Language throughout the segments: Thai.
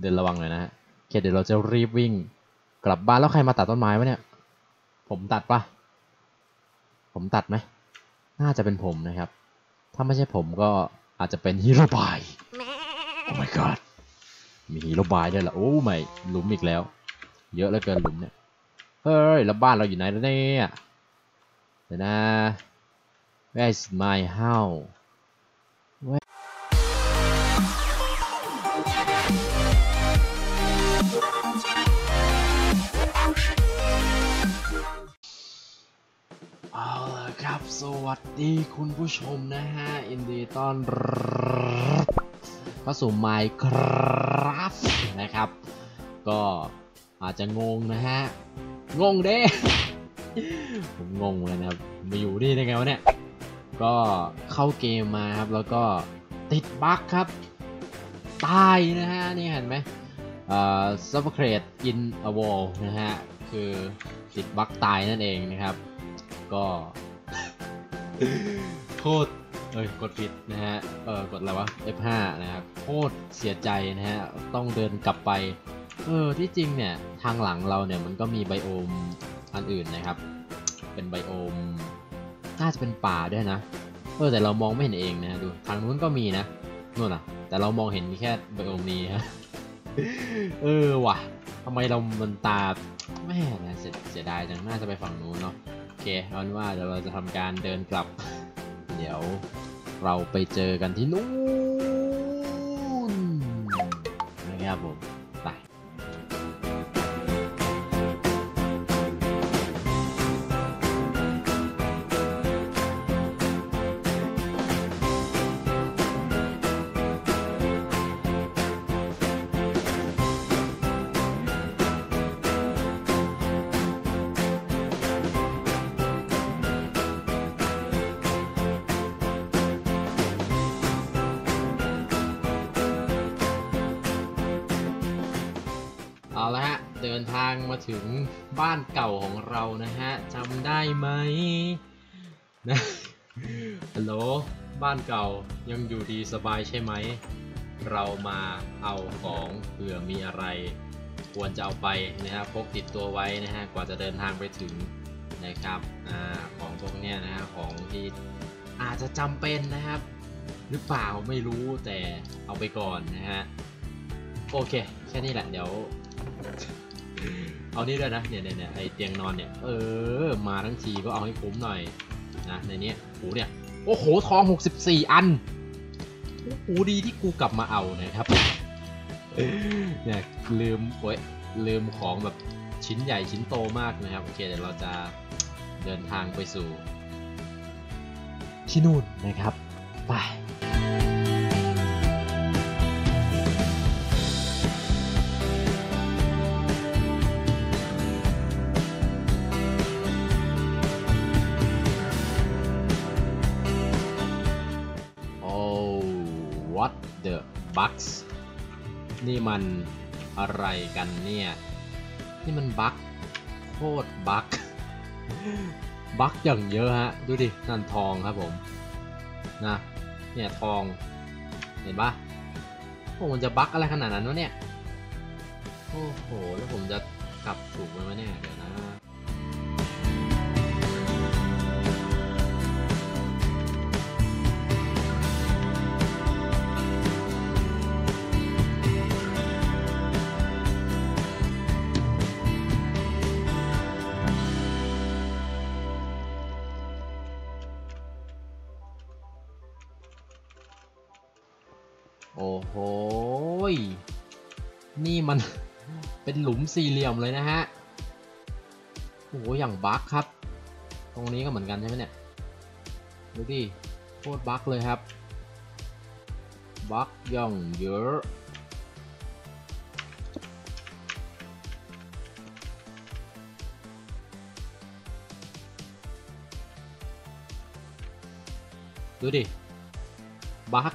เดินระวังหน่อยนะฮะเคเดี๋ยวเราจะรีบวิ่ง กลับบ้านแล้วใครมาตัดต้นไม้วะเนี่ย ผมตัดปะผมตัดไหมน่าจะเป็นผมนะครับ ถ้าไม่ใช่ผมก็อาจจะเป็นฮีโร่บายโอ้ my god มีฮีโร่บายด้วยเหรอโอ้ไม่หลุมอีกแล้ว เยอะเหลือเกินหลุมเนี่ยเฮ้ยแล้วบ้านเราอยู่ไหนแล้วเนี่ยเดี๋ยวนะ where's my house สวัสดีคุณผู้ชมนะฮะอินดีต้อนรับเข้าสู่ Minecraft นะครับ ก็อาจจะงงนะฮะ งงเด้ ผมงงเลยนะครับ มาอยู่นี่ได้ไงวะเนี่ย ก็เข้าเกมมาครับ แล้วก็ติดบั๊กครับ ตายนะฮะ นี่เห็นไหมเอ่อ suffocate in a wall นะฮะ คือติดบั๊กตายนั่นเองนะครับ ก็ โคตรเอ้ยกดผิดนะฮะ เออกดอะไรวะ F5 นะครับ โคตรเสียใจนะฮะ ต้องเดินกลับไป เออ ที่จริงเนี่ย ทางหลังเราเนี่ยมันก็มีไบโอมอันอื่นนะครับ เป็นไบโอม น่าจะเป็นป่าด้วยนะ เออแต่เรามองไม่เห็นเองนะดู ทางนู้นก็มีนะนู่นอะ แต่เรามองเห็นมีแค่ไบโอมนี้ฮะ เออว่ะทำไมเรามันตาแม่นะเสียดายจัง น่าจะไปฝั่งนู้นเนาะ เคเอาเป็นว่าเดี๋ยวเราจะทำการเดินกลับ เดี๋ยวเราไปเจอกันที่นู่นนะครับผม ดินทางมาถึงบ้านเก่าของเรานะฮะจำได้ไหมนะฮัลโหลบ้านเก่ายังอยู่ดีสบายใช่ไหม เรามาเอาของเผื่อมีอะไร ควรจะเอาไปนะฮะพกติดตัวไว้นะฮะกว่าจะเดินทางไปถึงนะครับอของพวกเนี้ยนะฮะของที่อาจจะจำเป็นนะครับ หรือเปล่าไม่รู้แต่เอาไปก่อนนะฮะโอเค แค่นี้แหละเดี๋ยว เอานี่ด้วยนะเนี่ยเนี่ยเนี่ยไอเตียงนอนเนี่ย เออ มาทั้งทีก็เอาให้คุ้มหน่อยนะในนี้โหเนี่ยโอ้โหทอง 64 อันโอ้โหดีที่กูกลับมาเอานะครับเนี่ยลืมโอ้ยลืมของแบบชิ้นใหญ่ชิ้นโตมากนะครับโอเคเดี๋ยวเราจะเดินทางไปสู่ที่นู่นนะครับไป the bugs นี่มันอะไรกันเนี่ย นี่มันบั๊กโคตรบั๊กบั๊กอย่างเยอะฮะ ดูดินั่นทองครับผมนะเนี่ยทองเห็นปะโอ้มันจะบั๊กอะไรขนาดนั้นวะเนี่ย โอ้โห แล้วผมจะกลับถูกไหมเนี่ยเดี๋ยวนะ มันเป็นหลุมสี่เหลี่ยมเลยนะฮะโอ้โหอย่างบั๊กครับ ตรงนี้ก็เหมือนกันใช่ไหมเนี่ยดูดิโคตรบั๊กเลยครับบั๊กย่างเยอะดูดิบั๊ก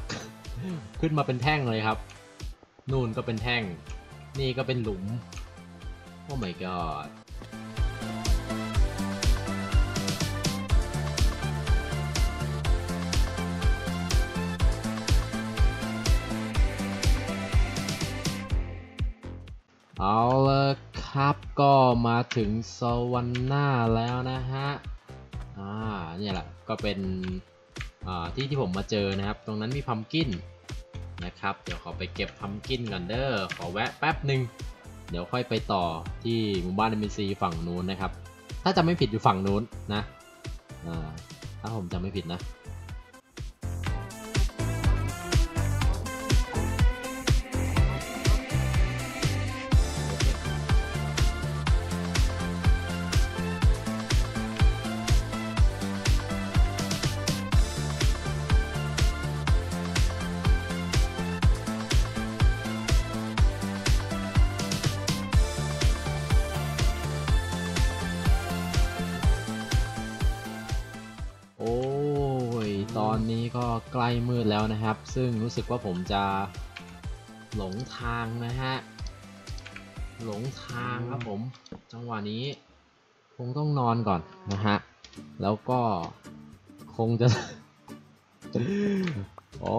ขึ้นมาเป็นแท่งเลยครับ นู่นก็เป็นแท่ง นี่ก็เป็นหลุม โอ้ my god เอาละครับก็มาถึงสวรรค์หน้าแล้วนะฮะ อ่า เนี่ยแหละ ก็เป็น อ่า ที่ที่ผมมาเจอนะครับ ตรงนั้นมีพัมกิน นะครับ เดี๋ยวขอไปเก็บพัมกินก่อนเด้อขอแวะแป๊บหนึ่งเดี๋ยวค่อยไปต่อที่หมู่บ้านเอ็มซีฝั่งนู้นนะครับ ถ้าจะไม่ผิดอยู่ฝั่งนู้นนะถ้าผมจะไม่ผิดนะ อนนี้ก็ใกล้มืดแล้วนะครับ ซึ่งรู้สึกว่าผมจะหลงทางนะฮะ หลงทางครับผม จังหวะนี้คงต้องนอนก่อนนะฮะ แล้วก็คงจะ โอ้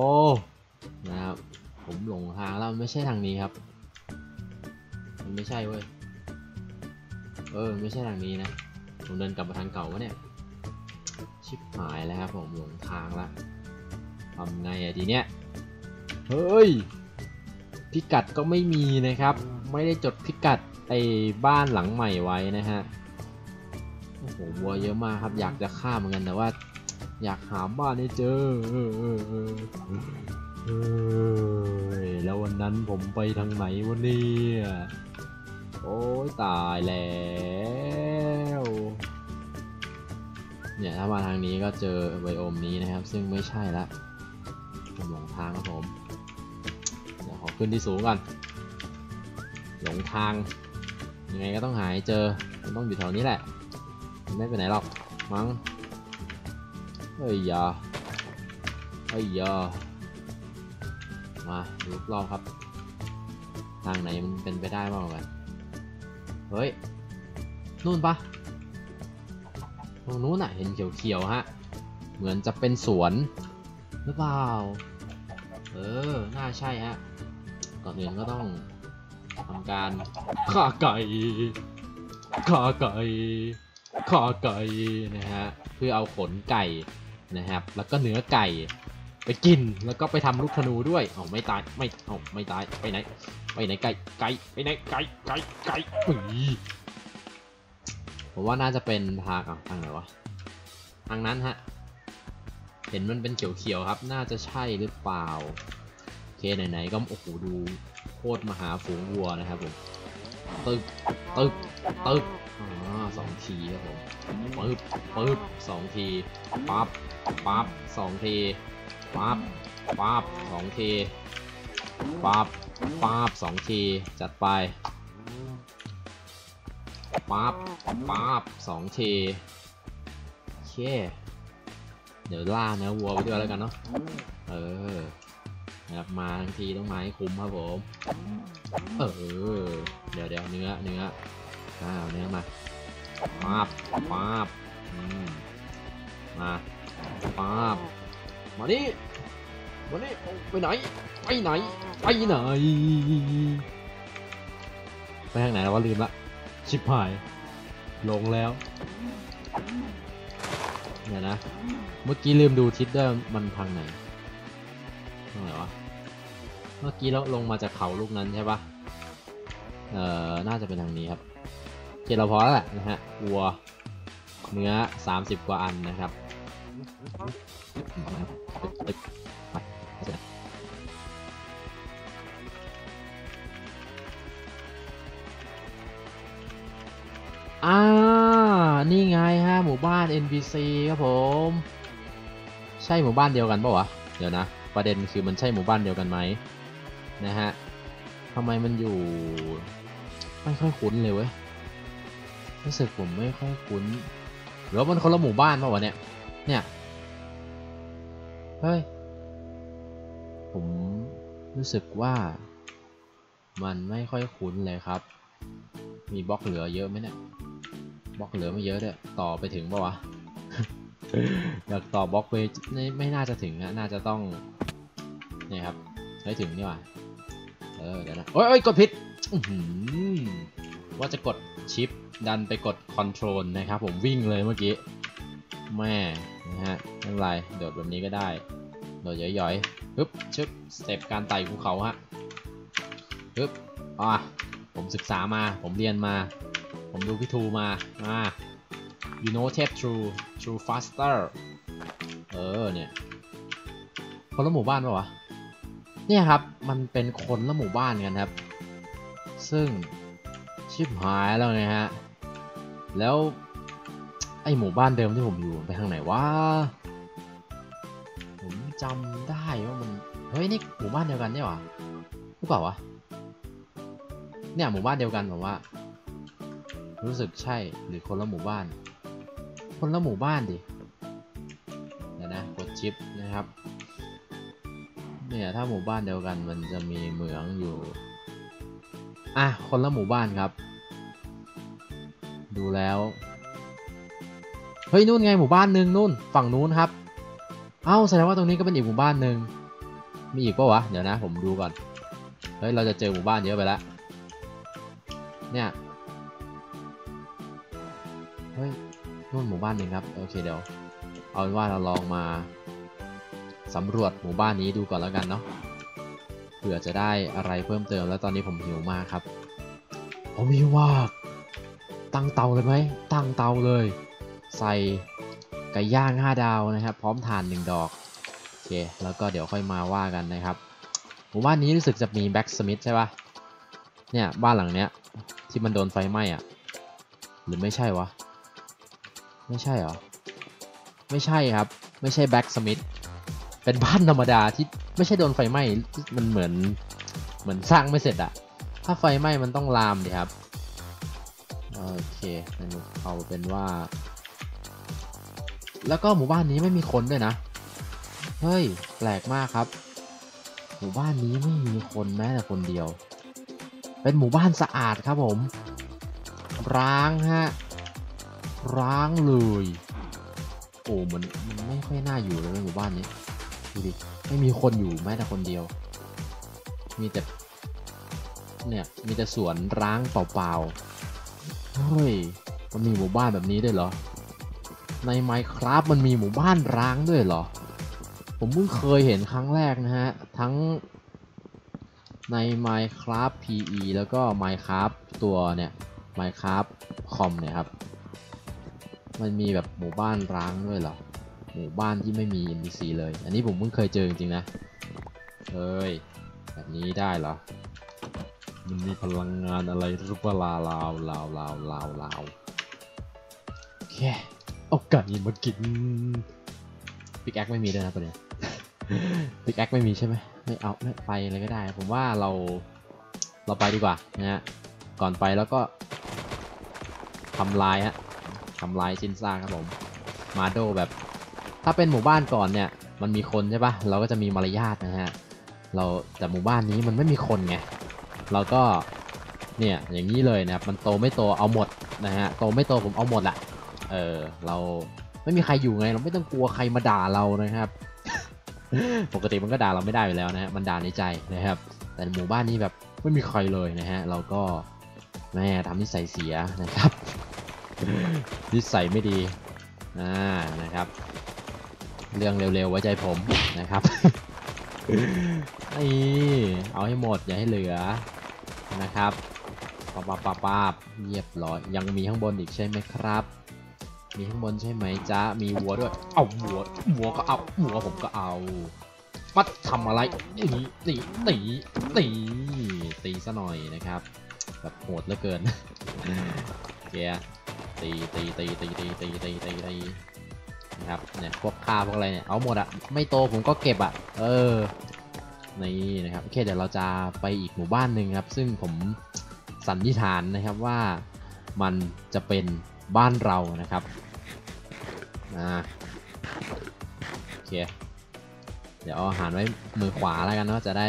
นะครับผมหลงทางแล้วไม่ใช่ทางนี้ครับ มันไม่ใช่เว้ย เออ ไม่ใช่ทางนี้นะ ผมเดินกลับมาทางเก่าวะเนี่ย ชิบหายแล้วครับผมหลงทางละทำไงอะทีเนี้ย เฮ้ย พิกัดก็ไม่มีนะครับ ไม่ได้จดพิกัดไอ้บ้านหลังใหม่ไว้นะฮะ โอ้โหวัวเยอะมากครับ อยากจะฆ่าเหมือนกันแต่ว่า อยากหาบ้านให้เจอเออเออเออแล้ววันนั้นผมไปทางไหนวะเนี่ยโอ้ยตายแล้ว เนี่ยถ้ามาทางนี้ก็เจอไบโอมนี้นะครับ ซึ่งไม่ใช่ละผมหลงทางครับผมเดี๋ยวขอขึ้นที่สูงก่อนหลงทางยังไงก็ต้องหาให้เจอมันต้องอยู่แถวนี้แหละมันไม่ไปไหนหรอกมั้งเฮ้ยยาเฮ้ยยามาดูรอบๆครับ ทางไหนมันเป็นไปได้บ้างกันเฮ้ยนู่นปะ ตรงนู้นอะเห็นเขียวๆฮะ เหมือนจะเป็นสวนหรือเปล่า เออ น่าใช่ฮะ ก่อนอื่นก็ต้องทำการฆ่าไก่ฆ่าไก่ฆ่าไก่นะฮะ เพื่อเอาขนไก่นะครับ แล้วก็เนื้อไก่ไปกิน แล้วก็ไปทำลูกธนูด้วยเอาไม่ตาย ไม่เอาไม่ตาย ไปไหน ไปไหนไก่ ไก่ ไปไหนไก่ ไก่ ไก่อุ้ย ผมว่าน่าจะเป็นทางทางไหนวะ ทางนั้นฮะ เห็นมันเป็นเขียวๆครับ น่าจะใช่หรือเปล่าโอเคไหนๆก็โอ้โหดูโคตรมหาฝูงวัวนะครับผม ตึกตึกตึกอ๋อสองทีครับผมปึ๊บปึ๊บสองที ปั๊บ ปั๊บสองที ปั๊บ ปั๊บสองที ปั๊บ ปั๊บสองที จัดไป ปั๊บปั๊บสองทีโอเค เดี๋ยวล่าเนื้อวัวไปด้วยแล้วกันเนาะ เออนะครับมาทั้งทีต้องมาให้คุ้มครับผม เออ เดี๋ยวเดี๋ยวเนื้อเนื้ออ้าวเนื้อมาป๊าบป๊าบอืมมาป๊าบมานี่มานี่เอาไปไหน ไปไหน ไปไหน ไปทางไหนแล้ววะลืมละ ชิบหาย ลงแล้วเดี๋ยนะ เมื่อกี้ลืมดูทิศด้วยมันทางไหนทางไหนวะ เมื่อกี้เราลงมาจากเขาลูกนั้นใช่ปะเอ่อ น่าจะเป็นทางนี้ครับโอเคเราพอแล้วแหละนะฮะวัวเนื้อ 30 กว่าอันนะครับ อ่า นี่ไงฮะหมู่บ้าน NPC ครับผม ใช่หมู่บ้านเดียวกันปะวะ เดี๋ยวนะ ประเด็นคือมันใช่หมู่บ้านเดียวกันไหมนะฮะทำไมมันอยู่ ไม่ค่อยคุ้นเลยเว้ย รู้สึกผมไม่ค่อยคุ้นหรือว่ามันคนละหมู่บ้านปะวะเนี่ย เนี่ย เฮ้ย ผมรู้สึกว่ามันไม่ค่อยคุ้นเลยครับ มีบล็อกเหลือเยอะไหมเนี่ย บล็อกเหลือไม่เยอะด้วยต่อไปถึงปะวะอยากต่อบล็อกไปไม่ไม่น่าจะถึงนะน่าจะต้องเนี่ยครับไม่ถึงนี่หว่าเออเดี๋ยวนะโอ้ยโอ้ยกดผิดอื้อหือว่าจะกดชิปดันไปกดคอนโทรลนะครับผมวิ่งเลยเมื่อกี้แม่นะฮะไม่เป็นไรโดดแบบนี้ก็ได้โดดย่อยๆปึ๊บชึบสเต็ปการไต่ภูเขาฮะปึ๊บอะผมศึกษามาผมเรียนมา ผมดูพี่ทูมาอ่า you know tap true true faster เออเนี่ย คนละหมู่บ้านปะวะ เนี่ยครับ มันเป็นคนละหมู่บ้านกันครับ ซึ่งชิบหายแล้วนะฮะ แล้วไอหมู่บ้านเดิมที่ผมอยู่ไปทางไหนวะ ผมจำได้ว่ามัน เฮ้ยนี่หมู่บ้านเดียวกันเนี่ยวะหรือเปล่าวะ เนี่ยหมู่บ้านเดียวกันผมว่า รู้สึกใช่หรือคนละหมู่บ้าน คนละหมู่บ้านดิเดี๋ยวนะกดชิปนะครับเนี่ยถ้าหมู่บ้านเดียวกันมันจะมีเหมืองอยู่อะคนละหมู่บ้านครับ ดูแล้วเฮ้ยนู่นไงหมู่บ้านหนึ่งนู่นฝั่งนู้นครับ เอ้าแสดงว่าตรงนี้ก็เป็นอีกหมู่บ้านหนึ่งมีอีกปะวะเดี๋ยวนะผมดูก่อนเฮ้ยเราจะเจอหมู่บ้านเยอะไปแล้วเนี่ย หมู่บ้านหนึ่งครับ โอเคเดี๋ยว เอาเป็นว่าเราลองมาสำรวจหมู่บ้านนี้ดูก่อนแล้วกันเนาะ เผื่อจะได้อะไรเพิ่มเติม แล้วตอนนี้ผมหิวมากครับ ผมหิวมาก ตั้งเตาเลยไหม ตั้งเตาเลย ใส่ไก่ย่าง5ดาวนะครับ พร้อมทาน1ดอก โอเค แล้วก็เดี๋ยวค่อยมาว่ากันนะครับ หมู่บ้านนี้รู้สึกจะมีแบ็กสมิธใช่ปะเนี่ยบ้านหลังเนี้ยที่มันโดนไฟไหม้อะหรือไม่ใช่วะ ไม่ใช่เหรอ ไม่ใช่ครับ ไม่ใช่แบ็กสมิธเป็นบ้านธรรมดาที่ไม่ใช่โดนไฟไหม้มันเหมือนเหมือนสร้างไม่เสร็จอะถ้าไฟไหม้มันต้องลามดิครับ โอเคเอาเป็นว่า แล้วก็หมู่บ้านนี้ไม่มีคนด้วยนะ เฮ้ย แปลกมากครับ หมู่บ้านนี้ไม่มีคนแม้แต่คนเดียว เป็นหมู่บ้านสะอาดครับผม ร้างฮะ ร้างเลย โอ้มันมันไม่ค่อยน่าอยู่เลยหมู่บ้านนี้ดูดิไม่มีคนอยู่แม้แต่คนเดียว มีแต่เนี่ยมีแต่สวนร้างเปล่าๆเฮ้ยมันมีหมู่บ้านแบบนี้ด้วยเหรอ ใน Minecraft มันมีหมู่บ้านร้างด้วยเหรอ ผมเพิ่งเคยเห็นครั้งแรกนะฮะ ทั้งใน Minecraft PE แล้วก็ Minecraft ตัวเนี่ย Minecraft Com เนี่ยครับ มันมีแบบหมู่บ้านร้างด้วยเหรอ หมู่บ้านที่ไม่มี NPC เลย อันนี้ผมเพิ่งเคยเจอจริงๆนะ เฮ้ย แบบนี้ได้เหรอ มันมีพลังงานอะไรหรือเปล่าลาวลาวลาวลาวลาวโอเคเอาไก่มากินปิกแอคไม่มีด้วยนะประเด็นปิกแอคไม่มีใช่ไหมไม่เอาไม่ไปเลยก็ได้ ผมว่าเราเราไปดีกว่านะฮะก่อนไปแล้วก็ทำลายฮะำลายชิ้นซากครับผมมาโดแบบ ถ้าเป็นหมู่บ้านก่อนเนี่ย มันมีคนใช่ปะเราก็จะมีมารยาทนะฮะเราแต่หมู่บ้านนี้มันไม่มีคนไงเราก็เนี่ยอย่างนี้เลยนะครับมันโตไม่โตเอาหมดนะฮะโตไม่โตผมเอาหมดแหละเออเราไม่มีใครอยู่ไงเราไม่ต้องกลัวใครมาด่าเรานะครับ ปกติมันก็ด่าเราไม่ได้อยู่แล้วนะฮะมันด่าในใจนะครับ แต่หมู่บ้านนี้แบบไม่มีใครเลยนะฮะเราก็แม่ทำนิสัยเสียนะครับ นิสัยไม่ดีอ่านะครับ เรื่องเร็วๆไว้ใจผมนะครับนี่เอาให้หมดอย่าให้เหลือนะครับปาบปาปาปาบเรียบร้อยยังมีข้างบนอีกใช่ไหมครับ มีข้างบนใช่ไหมจ๊ะมีวัวด้วย เอาวัววัวก็เอาวัวผมก็เอามาทำอะไรนี่นี่นี่นี่ตีซะหน่อยนะครับ แบบโหดเหลือเกินเกีย ตีตีตีตีตีตีตีตีตีนะครับเนี่ยพวกข้าวพวกอะไรเนี่ยเอาหมดอะไม่โตผมก็เก็บอะเออนี่นะครับโอเคเดี๋ยวเราจะไปอีกหมู่บ้านหนึ่งครับ ซึ่งผมสันนิษฐานนะครับว่ามันจะเป็นบ้านเรานะครับอ่าโอเคเดี๋ยวเอาอาหารไว้มือขวาแล้วกันเนาะจะได้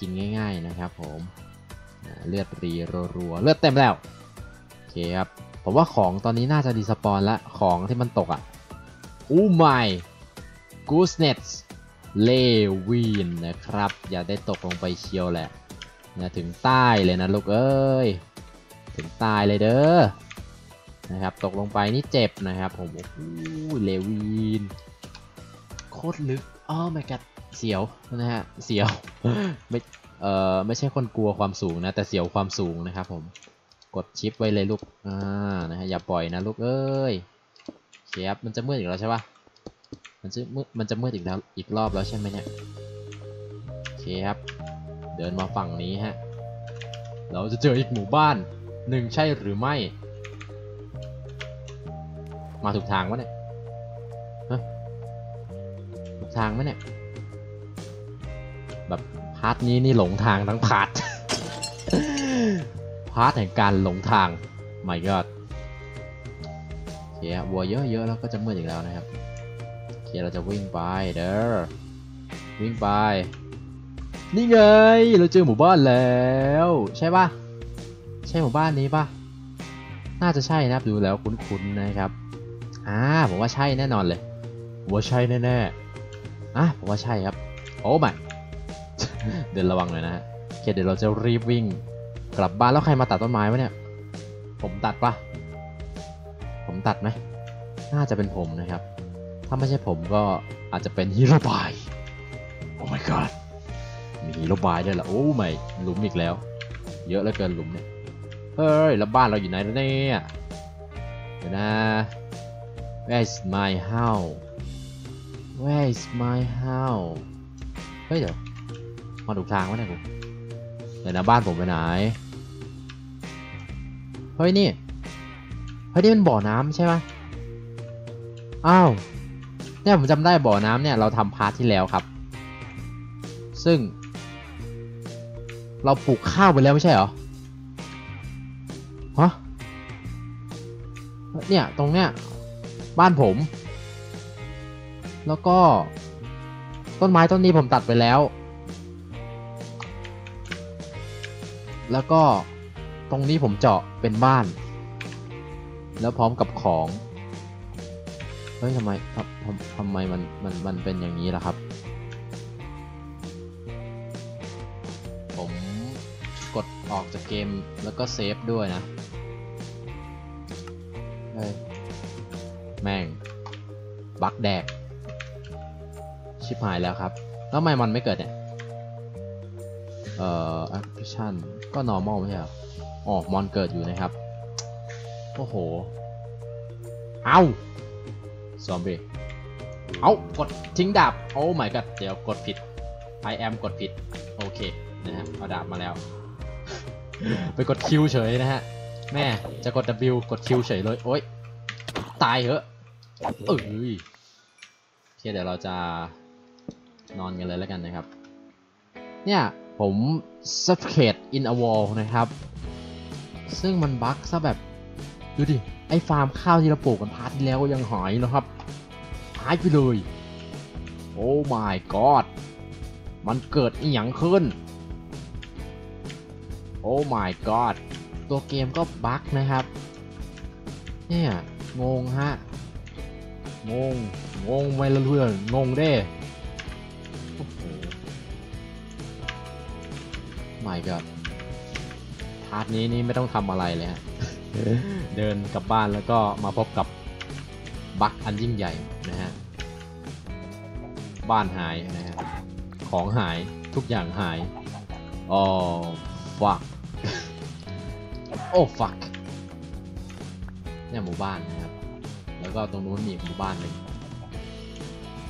กินง่าย ๆนะครับ ผมเลือดรีรัวๆเลือดเต็มแล้วโอเคครับ ผมว่าของตอนนี้น่าจะดีสปอนแล้วของที่มันตกอะ่ะอู้ไม่กูสเน็ตเลวินนะครับ อย่าได้ตกลงไปเชียวแหละนะถึงใต้เลยนะลูกเอ้ย ถึงใตายเลยเด้อนะครับ ตกลงไปนี่เจ็บนะครับผมโอ้โหเลวินโคตรลึกอ้อไม่กัดเสียวนะฮะเสียวไม่เอ่อไม่ใช่คนกลัวความสูงนะ แต่เสียวความสูงนะครับผม กดชิปไว้เลยลูก อ่า นะฮะ อย่าปล่อยนะลูกเอ้ยเชียบมันจะมืดอีกแล้วใช่ปะมันจะมืด มันจะมืดอีกแล้ว อีกรอบแล้วใช่ไหมเนี่ยเคครับเดินมาฝั่งนี้ฮะ เราจะเจออีกหมู่บ้านหนึ่งใช่หรือไม่ มาถูกทางวะเนี่ยฮะถูกทางไหมเนี่ย แบบพาร์ทนี้นี่หลงทางทั้งพาร์ท พาร์ทแห่งการหลงทางไม่ก็โอเคครับวัวเยอะๆแล้วก็จะมืดอีกแล้วนะครับโอเคเราจะวิ่งไปเด้อวิ่งไป นี่ไง เราเจอหมู่บ้านแล้ว ใช่ปะใช่หมู่บ้านนี้ปะน่าจะใช่นะครับดูแล้วคุ้นๆนะครับอ่าผมว่าใช่แน่นอนเลยผมว่าใช่แน่ๆอะผมว่าใช่ครับโอ้ไม่เดินระวังหน่อยนะฮะโอเคเดี๋ยวเราจะรีบวิ่ง กลับบ้านแล้วใครมาตัดต้นไม้วะเนี่ย ผมตัดปะผมตัดไหมน่าจะเป็นผมนะครับ ถ้าไม่ใช่ผมก็อาจจะเป็นฮีโร่บาย โอ้ my god มีฮีโร่บายด้วยเหรอ โอ้ไม่หลุมอีกแล้ว เยอะเหลือเกินหลุมเนี่ย เฮ้ย แล้วบ้านเราอยู่ไหนแล้วเนี่ยเดี๋ยวนะ Where is my house Where is my house เฮ้ยเดี๋ยวมาถูกทางวะเนี่ยกูเดี๋ยวนะบ้านผมไปไหน ฮ้ยนี่ เฮ้ยนี่มันบ่อน้ำใช่ไหมอ้าว เนี่ยผมจำได้บ่อน้ำเนี่ยเราทำพาร์ทที่แล้วครับ ซึ่ง เราปลูกข้าวไปแล้วไม่ใช่เหรอ ฮะ เนี่ยตรงเนี้ยบ้านผม แล้วก็ต้นไม้ต้นนี้ผมตัดไปแล้ว แล้วก็ ตรงนี้ผมเจาะเป็นบ้าน แล้วพร้อมกับของ เฮ้ยทำไมทำทำไมมันมันมันเป็นอย่างนี้ล่ะครับ ผมกดออกจากเกมแล้วก็เซฟด้วยนะเฮ้ยแม่ง บักแดก ชิบหายแล้วครับ แล้วทำไมมันไม่เกิดเนี่ย เอ่อ action ก็ normal ไม่ใช่หรอ อ๋อมอนเกิดอยู่นะครับ โอ้โห เอาซอมบี้ เอากดทิ้งดาบ โอ้ my god เดี๋ยวกดผิด I am กดผิด โอเค นะฮะ เอาดาบมาแล้ว ไปกดคิวเฉยนะฮะ แม่ จะกด W กดคิวเฉยเลย โอ๊ยตายเหอะเอ้ยโอเคเดี๋ยวเราจะนอนกันเลยแล้วกันนะครับ เนี่ยผม suffocate in a wall นะครับ ซึ่งมันบั๊กซะแบบ ดูดิ ไอฟาร์มข้าวที่เราปลูกกันพาร์ทที่แล้วก็ยังหายนะครับ หายไปเลย โอ้ my god มันเกิดอีหยังขึ้น โอ้ my god ตัวเกมก็บั๊กนะครับ เนี่ย งงฮะ งง งงไม่ละเพื่อน งงเด้โอ้โห my god ร์ทนี้นี่ไม่ต้องทำอะไรเลยฮะเดินกลับบ้านแล้วก็มาพบกับบั๊กอันยิ่งใหญ่นะฮะ บ้านหายนะฮะ ของหายทุกอย่างหายอ๋อ fuck โอ้ fuck เนี่ยหมู่บ้านนะครับ แล้วก็ตรงนู้นมีอีกหมู่บ้านหนึ่ง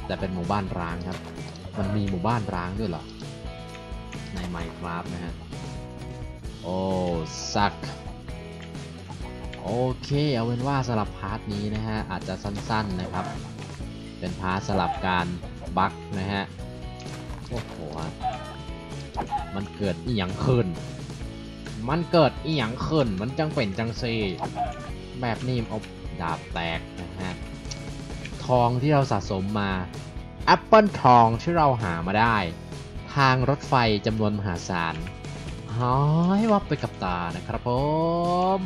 แต่เป็นหมู่บ้านร้างครับ มันมีหมู่บ้านร้างด้วยเหรอ ใน Minecraft นะฮะ โอ้ซักโอเค เอาเป็นว่าสลับพาร์ทนี้นะฮะ อาจจะสั้นๆนะครับ เป็นพาร์ทสลับการบั๊กนะฮะ โอ้โห มันเกิดอีหยังขึ้น มันเกิดอีหยังขึ้น มันจังเป็นจังซีแบบนี้เอาดาบแตกนะฮะ ทองที่เราสะสมมาแอปเปิลทองที่เราหามาได้ ทางรถไฟจำนวนมหาศาล หายวับไปกับตานะครับผม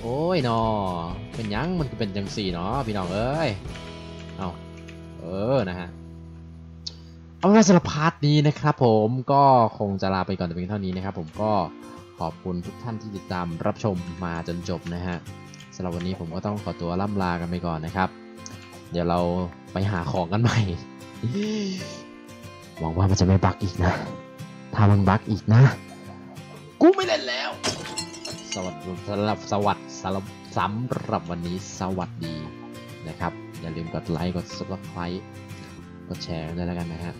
โอ้ยนอเป็นหยังมันก็เป็นจังสี่เนาะพี่น้องเอ้ยเอาเออนะฮะเอาเป็นว่าสำหรับพาร์ทนี้นะครับผมก็คงจะลาไปก่อนแต่เพียงเท่านี้นะครับผมก็ขอบคุณทุกท่านที่ติดตามรับชมมาจนจบนะฮะสำหรับวันนี้ผมก็ต้องขอตัวล่ำลากันไปก่อนนะครับ เดี๋ยวเราไปหาของกันใหม่ หวังว่ามันจะไม่บั๊กอีกนะ ถ้ามันบั๊กอีกนะ กูไม่เล่นแล้ว สวัสดีสำหรับสวัสดีสำหรับสำหรับวันนี้สวัสดีนะครับ อย่าลืมกดไลค์กด subscribe กดแชร์ด้วยแล้วกันนะฮะ